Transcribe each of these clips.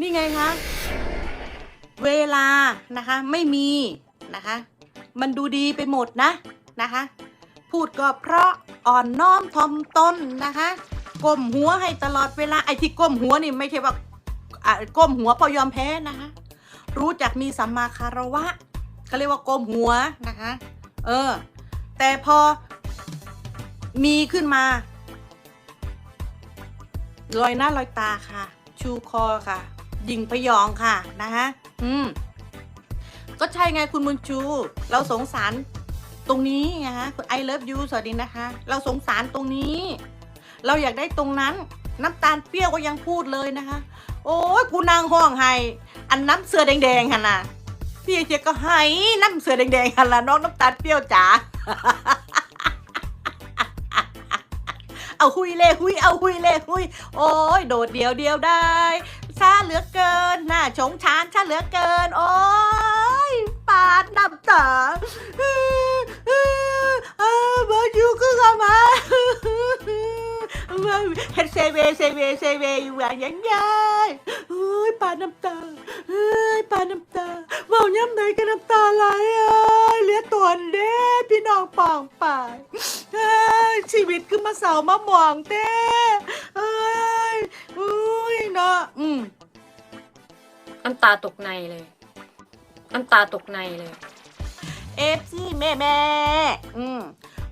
นี่ไงคะ เวลานะคะไม่มีนะคะ มันดูดีไปหมดนะนะคะ พูดก็เพราะอ่อนน้อมถ่อมตนนะคะก้มหัวให้ตลอดเวลาไอ้ที่ก้มหัวนี่ไม่ใช่ว่าก้มหัวเพอยอมแพ้นะคะ รู้จักมีสัมมาคารวะเขาเรียกว่าก้มหัวนะคะ เออ แต่พอมีขึ้นมาลอยหน้าลอยตาค่ะ ชูคอค่ะ ยิงพยองค่ะนะคะอืมก็ใช่ไงคุณมุนชู เราสงสารตรงนี้ไงฮะคุณ I love you สวัสดีนะคะ เราสงสารตรงนี้ เราอยากได้ตรงนั้น น้ำตาลเปรี้ยวก็ยังพูดเลยนะคะ โอ้ยกูนางห้องไห้อันน้ำเสือแดงๆหันน่ะพี่เจ๊ก็ให้น้ำเสือแดงๆหันละน้องน้ำตาลเปรี้ยวจ๋าเอาหุยเล่หุยเอาหุยเล่หุยโอ้ยโดดเดียวเดียวได้ ชาเหลือเกินหน้าชงชานชาเหลือเกิน โอ้ยปาดน้ำตาเออเออเออมาอยู่ก็เข้ามาเฮ็ดเซเวเซเวเซเวอยู่อย่างยังไงเฮ้ยปาดน้ำตาเฮ้ยปาดน้ำตาเมาย่ำไหนก็น้ำตาไหลเอ้ยเหลือตัวเด้พี่น้องปองปายเอ้ยชีวิตคือมาเสามาหมองเต้เอ้ยอุ้ยเนาะอืม น้ำตาตกในเลย น้ำตาตกในเลย เอฟซีแม่แม่อืม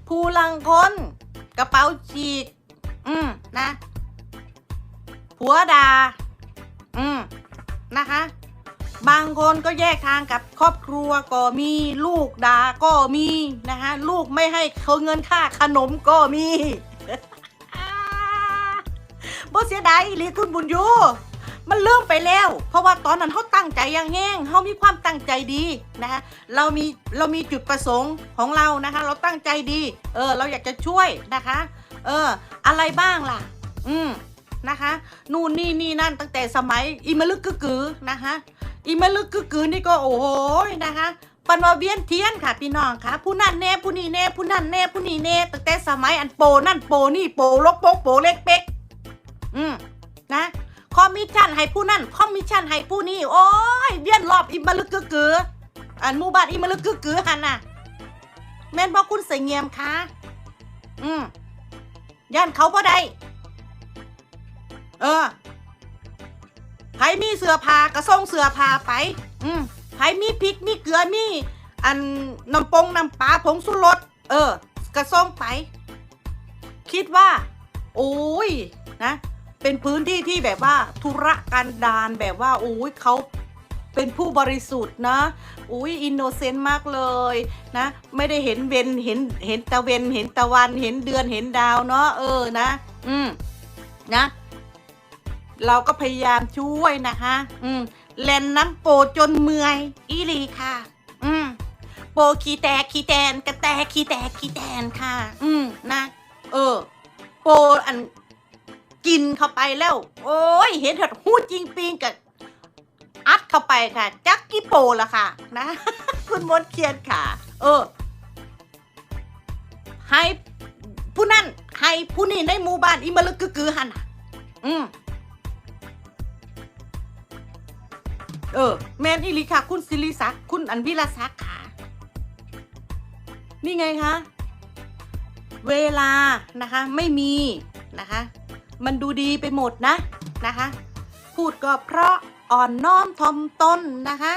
ผู้ลังคน กระเป๋าฉีก อืมนะ ผัวดา อืมนะคะ บางคนก็แยกทางกับครอบครัวก็มีลูกด่าก็มีนะคะลูกไม่ให้เขาเงินค่าขนมก็มีบ่เสียดายอีหลีคุณบุญยู มันเลื่อมไปแล้ว เพราะว่าตอนนั้นเขาตั้งใจอยังแห้งเขามีความตั้งใจดีนะคะเรามีเรามีจุดประสงค์ของเรานะคะ เราตั้งใจดีเออเราอยากจะช่วยนะคะ เอออะไรบ้างล่ะ อืมนะคะนู่นนี่นี่นั่นตั้งแต่สมัยอิมลึกกึกกือนะคะอิมลึกกึกกือนี่ก็โอ้โหนะคะปันว่าเวียนเทียนค่ะพี่น้องค่ะ ผู้นั่นแน่ผู้นี่แน่ผู้นั่นแน่ผู้นี่แน่ตั้งแต่สมัยอันโปนั่นโปนี่โปลกโปกโปเล็กเป๊กอืมนะ อมมิชชั่นให้ผู้นั่นคอมมิชชั่นให้ผู้นี่โอ้ยเวียนรอบอิมะลึกกึกกืออันมูบานอิมะลึกกึกกือหันน่ะ แม่นบอกคุณเสยเงียมคะอืมย่านเขาบ่ได้เออไผมีเสื้อผ้ากระส่งเสื้อผ้าไป อืมไผมีพริกมีเกลือมี อันน้ำปงน้ำปลาผงสุรสเออ กระส่งไป คิดว่า โอ้ยนะ เป็นพื้นที่ที่แบบว่าธุระกันดารแบบว่าโอ้ยเขาเป็นผู้บริสุทธิ์นะอุ้ยอินโนเซนต์มากเลยนะ ไม่ได้เห็นเวนเห็นเห็นตะเวนเห็นตะวันเห็นเดือนเห็นดาวเนาะเออนะ อืมนะ เราก็พยายามช่วยนะคะ อืมเล่นน้ำโปจนเมื่อยอีหลีค่ะ อืมโปขี้แตกขี้แตนกระแตกขี้แตกขี้แตนค่ะ อืมนะ เออ โปอัน กินเข้าไปแล้ว โอ้ย เห็นเห็ดหูจริงปิงกับอัดเข้าไปค่ะ จักกี้โปละค่ะ นะ คุณมดเคียนค่ะ เออ ให้ผู้นั่นให้ผู้นี่ในหมู่บ้านอิมะลึกกึกกือหันอืมเออ แมนอิลิค่ะ คุณศิริศักดิ์คุณอันวิลาศักดิ์ค่ะ นี่ไงคะ เวลานะคะ ไม่มีนะคะ มันดูดีไปหมดนะนะคะ พูดก็เพราะอ่อนน้อมถ่อมตนนะคะ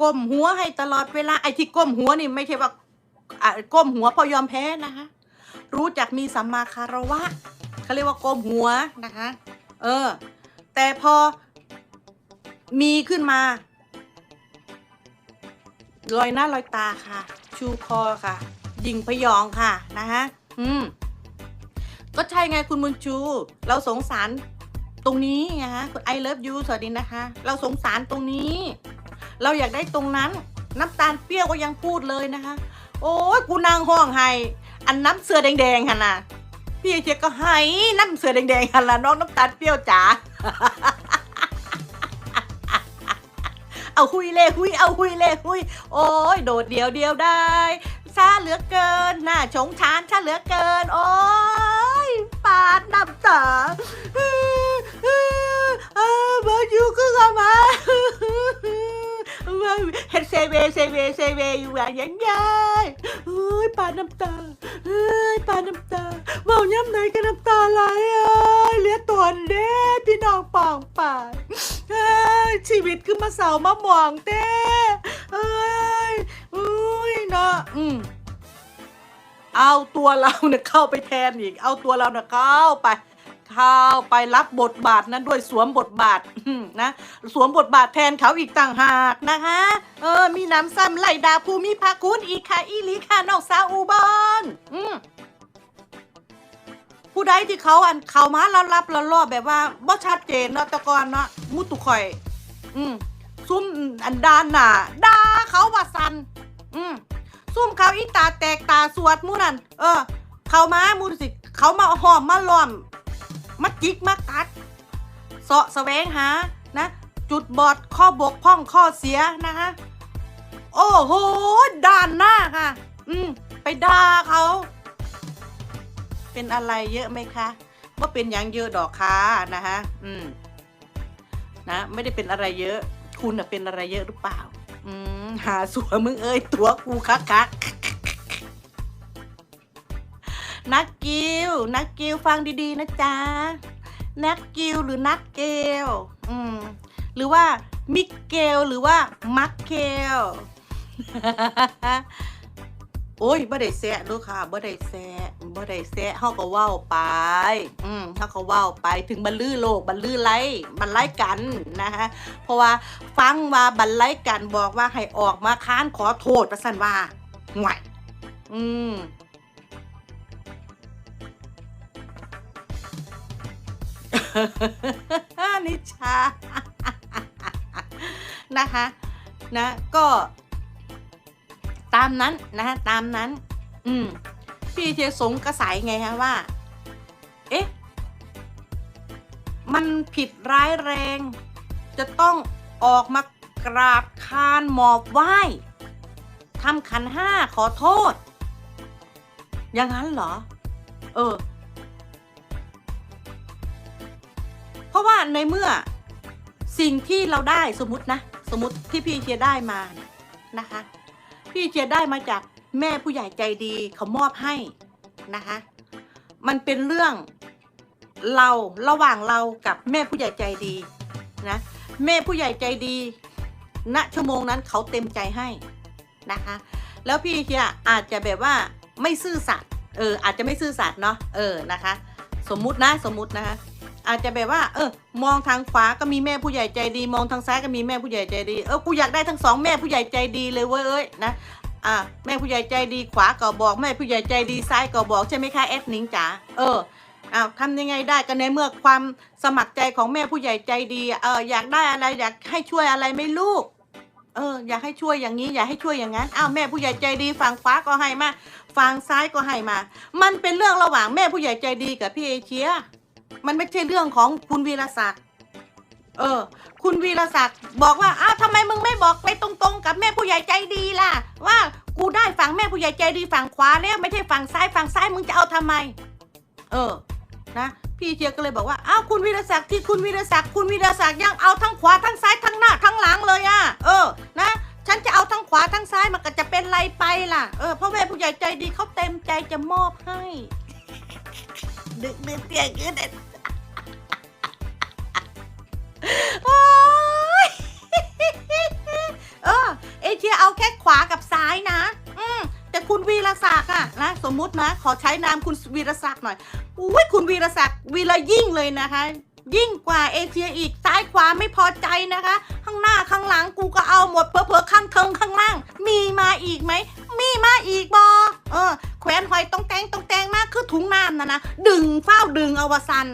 ก้มหัวให้ตลอดเวลาไอ้ที่ก้มหัวนี่ไม่ใช่ว่าก้มหัวเพอยอมแพ้นะคะ รู้จักมีสัมมาคารวะเขาเรียกว่าก้มหัวนะคะ เออ แต่พอมีขึ้นมาลอยหน้าลอยตาค่ะ ชูคอค่ะ ยิงพยองค่ะ นะคะอืม ก็ใช่ไงคุณมุนชู เราสงสารตรงนี้ไงฮะคุณ I love you สวัสดีนะคะ เราสงสารตรงนี้ เราอยากได้ตรงนั้น น้ำตาลเปรี้ยวก็ยังพูดเลยนะคะ โอ้ยกูนางห้องไห้ อันน้ำเสือแดงๆหันน่ะพี่เจ๊ก็ให้น้ำเสือแดงๆหันละน้องน้ำตาลเปรี้ยวจ๋าเอาหุยเล่หุยเอาหุยเล่หุย โอ้ยโดดเดียวเดียวได้ชาเหลือเกินหน้าชงชานชาเหลือเกิน โอ้ย ปาดน้ำตาเออเออเออมาอยู่ก็เข้ามาเฮ็ดเซเวเซเวเซเวอยู่ว่าอย่างยายเฮ้ยปาดน้ำตาเฮ้ยปาดน้ำตาเมาย่ำไหนก็น้ำตาไหลเอ้ยเหลือดตัวเด้พี่น้องปองป่าเฮ้ยชีวิตคือมาเสามาหมองเต้เอ้ยอุ้ยเนาะอืม เอาตัวเราเนี่ยเข้าไปแทนอีก เอาตัวเราเนี่ยเข้าไป เข้าไปรับบทบาทนั้นด้วยสวมบทบาทนะสวมบทบาทแทนเขาอีกต่างหากนะคะเออมีน้ำซ้ำไหลดาภูมิภาคุณอีกค่ะอีลีค่ะนอกสาวอุบลอืมผู้ใดที่เขาอันเขามาแล้วรับแล้วรอบแบบว่าบ่ชัดเจนเนาะตะกอนเนาะมุตุข่อย อืมซุ่มอันดานหน่ะด่าเขาว่าสัน อืม ซุ่มเขาอีตาแตกตาสวดมูนั่นเออ เขามามูสิเขามาหอมมาล้อมมาจิกมากัดเสาะแสวงหานะ จุดบอดข้อบกพร่องข้อเสียนะคะโอ้โหด่านหน้าค่ะ อืม ไปด่าเขา เป็นอะไรเยอะไหมคะว่าเป็นอย่างเยอะดอกค่ะนะคะอืมนะ ไม่ได้เป็นอะไรเยอะ คุณน่ะเป็นอะไรเยอะหรือเปล่า อืมหาสัวมึงเอ้ยตัวกูคักคักนักกิวนักกิวฟังดีๆ นะจ๊ะ นักกิวหรือนักเกลอืมหรือว่ามิกเกลหรือว่ามักเกล โอ้ยบ่ได้แซะลูกค่ะบ่ได้แซะบ่ได้แซะเฮาก็เว้าไป อืมเฮาก็เว้าไปถึงบรรลือโลกบรรลือไลบรรไลกันนะคะเพราะว่าฟังว่าบรรไลกันบอกว่าให้ออกมาค้านขอโทษประสันว่าห่วยอืมนิชานะคะ นะก็ ตามนั้นนะคะตามนั้น อืม พี่เทียสงกระสายไงฮะว่า เอ๊ะ มันผิดร้ายแรง จะต้องออกมากราบคานหมอบไหว้ทำขันห้าขอโทษ อย่างนั้นเหรอ เออ เพราะว่าในเมื่อสิ่งที่เราได้สมมตินะ สมมติที่พี่เชียได้มาเนี่ยนะคะ พี่เชียร์ได้มาจากแม่ผู้ใหญ่ใจดีเขามอบให้นะคะ มันเป็นเรื่องเราระหว่างเรากับแม่ผู้ใหญ่ใจดีนะแม่ผู้ใหญ่ใจดีณชั่วโมงนั้นเขาเต็มใจให้นะคะ แล้วพี่เชียอาจจะแบบว่าไม่ซื่อสัตย์เอออาจจะไม่ซื่อสัตย์เนาะเออนะคะ สมมุตินะสมมุตินะคะ อาจจะแบบว่าเออมองทางขวาก็มีแม่ผู้ใหญ่ใจดี มองทางซ้ายก็มีแม่ผู้ใหญ่ใจดี เออกูอยากได้ทั้งสองแม่ผู้ใหญ่ใจดีเลยเว้ยเอ้ยนะอ่าแม่ผู้ใหญ่ใจดีขวาก็บอกแม่ผู้ใหญ่ใจดีซ้ายก็บอกใช่ไหมคะแอดนิงจ๋าเอออ้าวทำยังไงได้ก็ในเมื่อความสมัครใจของแม่ผู้ใหญ่ใจดีเอออยากได้อะไรอยากให้ช่วยอะไรไม่ลูกเอออยากให้ช่วยอย่างนี้อยากให้ช่วยอย่างนั้นอ้าวแม่ผู้ใหญ่ใจดีฝั่งขวาก็ให้มาฝั่งซ้ายก็ให้มา มันเป็นเรื่องระหว่างแม่ผู้ใหญ่ใจดีกับพี่เอเชีย มันไม่ใช่เรื่องของคุณวีรศักดิ์เออ คุณวีรศักดิ์บอกว่าอ้าวทำไมมึงไม่บอกไปตรงๆ กับแม่ผู้ใหญ่ใจดีล่ะ ว่ากูได้ฝั่งแม่ผู้ใหญ่ใจดีฝั่งขวาแล้วไม่ใช่ฝั่งซ้ายฝั่งซ้ายมึงจะเอาทำไม เออนะพี่เชียร์ก็เลยบอกว่าอ้าวคุณวีรศักดิ์ที่คุณวีรศักดิ์คุณวีรศักดิ์ยังเอาทั้งขวาทั้งซ้ายทั้งหน้าทั้งหลังเลยอะ เออนะ ฉันจะเอาทั้งขวาทั้งซ้ายมันก็จะเป็นไรไปล่ะเออพราะแม่ผู้ใหญ่ใจดีเขาเต็มใจจะมอบให้ดึกดึกเตียงขึ้นเด็ด โอ๊ยเออเอเชียเอาแค่ขวากับซ้ายนะ อืมแต่คุณวีรศักดิ์อะนะสมมุตินะ ขอใช้นามคุณวีรศักดิ์หน่อยอุ้ยคุณวีรศักดิ์วีรยิ่งเลยนะคะ ยิ่งกว่าเอเชียอีกซ้ายขวาไม่พอใจนะคะ ข้างหน้าข้างหลังกูก็เอาหมดเพอเพอข้างเทิงข้างล่าง มีมาอีกไหมมีมาอีกบอเออแขวนหอยต้องแตงต้องแตงมากคือถุงน้ำนะนะดึงเฝ้าดึงอวสัน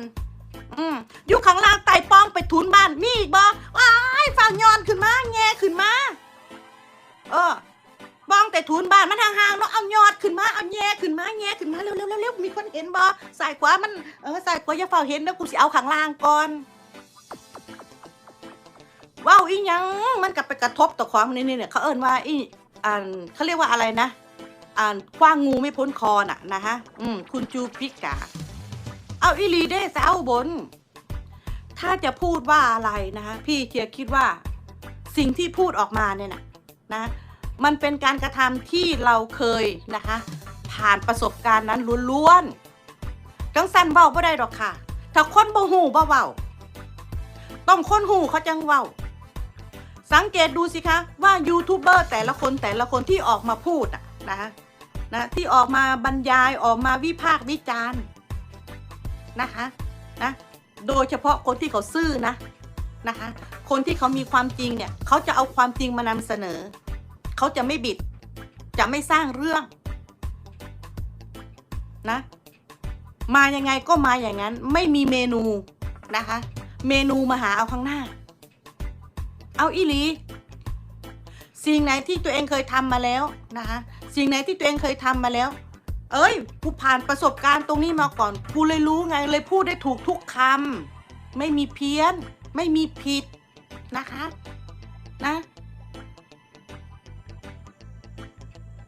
อืมอยู่ข้างล่างไต่ป้องไปทุนบ้านมีอีกบอว้ายฝั่งย้อนขึ้นมาแง่ขึ้นมา เออบ้องแต่ทุนบ้านมันห่างๆเนาะเอายอดขึ้นมาเอาแง่ขึ้นมาแง่ขึ้นมาเร็วๆเร็วๆมีคนเห็นบอสายขวามันเออสายขวาอย่าเฝ้าเห็นนะกูสิเอาข้างล่างก่อนว้าวอีหยังมันกลับไปกระทบต่อของนี่เนี่ยเขาเอิ้นว่าอีอ่าเขาเรียกว่าอะไรนะอ่าคว้างงูไม่พ้นคอน่ะนะฮะอืมคุณจูปิกา เอาอีลีได้สาวบน ถ้าจะพูดว่าอะไรนะคะพี่เชียร์คิดว่าสิ่งที่พูดออกมาเนี่ยนะนะ มันเป็นการกระทำที่เราเคยนะคะ ผ่านประสบการณ์นั้นล้วนๆจังสันเว้าบ่ได้ดอกค่ะ ถ้าคนบ่หูบ่เว้าต้องคนหูเขาจังเว้าสังเกตดูสิคะว่ายูทูบเบอร์แต่ละคนแต่ละคนที่ออกมาพูดนะคะนะที่ออกมาบรรยายออกมาวิพากษ์วิจารณ์ นะคะนะโดยเฉพาะคนที่เขาซื่อนะนะคะ คนที่เขามีความจริงเนี่ยเขาจะเอาความจริงมานำเสนอ เขาจะไม่บิด จะไม่สร้างเรื่องนะมายังไงก็มาอย่างนั้นไม่มีเมนูนะคะ เมนูมาหาเอาข้างหน้า เอาอีหลีสิ่งไหนที่ตัวเองเคยทำมาแล้วนะคะ สิ่งไหนที่ตัวเองเคยทำมาแล้ว เอ้ยกูผ่านประสบการณ์ตรงนี้มาก่อนกูเลยรู้ไงเลยพูดได้ถูกทุกคำไม่มีเพี้ยน ไม่มีผิดนะคะ นะ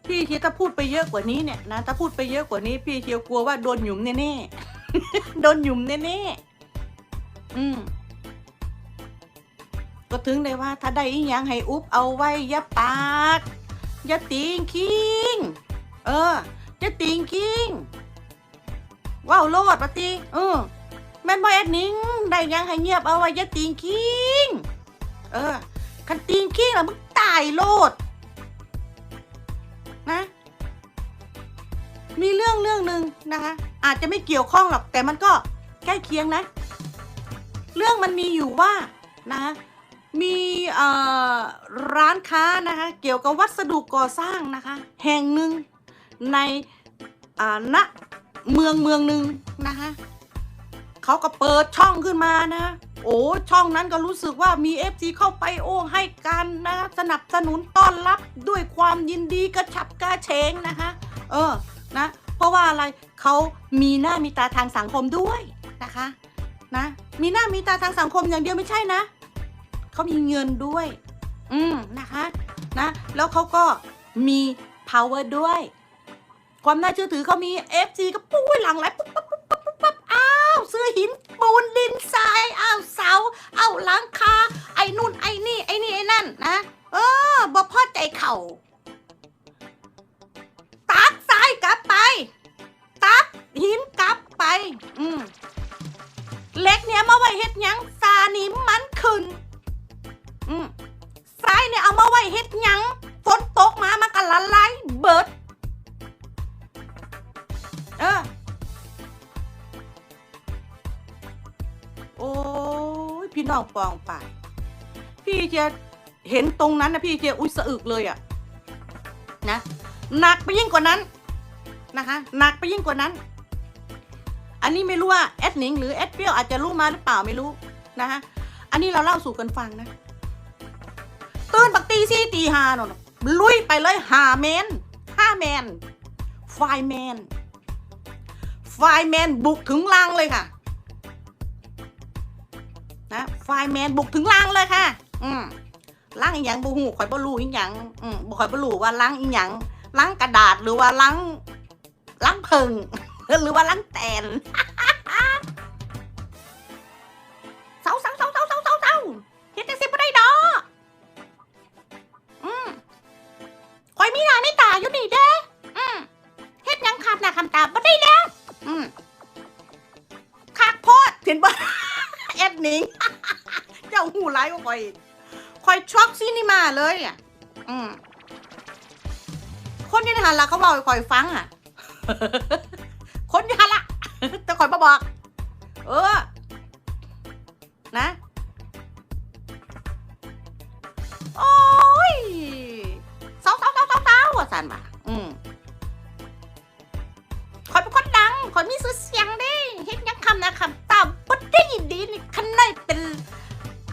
พี่เทียถ้าพูดไปเยอะกว่านี้เนี่ยนะถ้าพูดไปเยอะกว่านี้ พี่เทียกลัวว่าโดนหยุมแน่ๆโดนหยุมแน่ๆอืมก็ถึงได้ว่า ถ้าได้อีหยังให้อุบเอาไว้อย่าปากอย่าติงคิง เออ อย่าติงคิงว้าวโลดปะติเออแม่นบ่แอดนิงได้ยังให้เงียบเอาไว้อย่าติงคิงเออคันติงคิงแล้วมึงตายโลด นะ มีเรื่องเรื่องหนึ่งนะคะ อาจจะไม่เกี่ยวข้องหรอกแต่มันก็ใกล้เคียงนะ เรื่องมันมีอยู่ว่านะมีร้านค้านะคะ เกี่ยวกับวัสดุก่อสร้างนะคะ แห่งหนึ่ง ในณเมืองเมืองหนึ่งนะคะเขาก็เปิดช่องขึ้นมานะโอ้ช่องนั้นก็รู้สึกว่ามี FC เข้าไปโอ้ให้การนะคะสนับสนุนต้อนรับด้วยความยินดีกระฉับกระเฉงนะคะเออนะเพราะว่าอะไรเขามีหน้ามีตาทางสังคมด้วยนะคะนะมีหน้ามีตาทางสังคมอย่างเดียวไม่ใช่นะเขามีเงินด้วย อืมนะคะนะแล้วเขาก็มี power ด้วย ความน่าเชื่อถือเขามี FG ก็ปุ้ยหลังไหลปุ๊บปุ๊บปุ๊บปุ๊บปุ๊บปุ๊บอ้าวซื้อหินปูนดินทรายอ้าวเสาอ้าวหลังคาไอ้นู่นไอ้นี่ไอ้นี่ไอ้นั่นนะ เออบ่พอใจเขา พี่น้องปองไป พี่เจเห็นตรงนั้นนะพี่เจอุ้ยสะอึกเลยอะนะหนักไปยิ่งกว่านั้นนะคะหนักไปยิ่งกว่านั้น อันนี้ไม่รู้ว่าแอดหนิงหรือแอดเปรี้ยวอาจจะรู้มาหรือเปล่าไม่รู้นะคะอันนี้เราเล่าสู่กันฟังนะตื่นปักตีสี่ตีหาหนนลุยไปเลยหาเมนห้าแมนไฟแมนไฟแมนบุกถึงล่างเลยค่ะ นะไฟแมนบุกถึงล่างเลยค่ะ อืมล้างอีหยังบูหูข่อยบ่รู้อีหยังอืมบ่ข่อยบ่รู้ว่าล้างอีหยังล้างกระดาษหรือว่าล้างล้างเพิงหรือว่าล้างแตนเสาเสาเสาเสาเสาเสาเสาเฮ็ดจังสิบ่ได้ดอกอืมข่อยมีหน้ามีตาอยู่นี่เด้อืมเฮ็ดหยังขาดหน้าคำตาบ่ได้แล้วอืมคักโพดเห็นบ่ ดหนิง เจ้าหูร้ายกว่าข่อยอีกข่อยช็อกซีนี่มาเลยอะ อืมคนยี่ในหันละเขาบอกให้ข่อยฟังอะ คนยี่หันละแต่ข่อยมาบอก เออ นะ โอ้ยเศร้าเศร้าเศร้าเศร้าเศร้าว่าสันมาอืมคอยเป็นคนดังคอยมีชื่อเสียงเด้เฮ็ดยังคำนะคำ ได้ยินดีนี่คันได้เป็น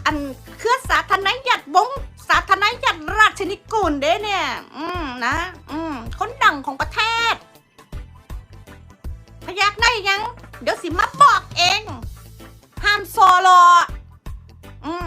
อันเครือสาธนยัดวงสาธนยัดราชนิกูลเด้เนี่ย อืมนะ อืมคนดังของประเทศ พยักได้ยัง เดี๋ยวสิมาบอกเอง ห้ามโซโลอืม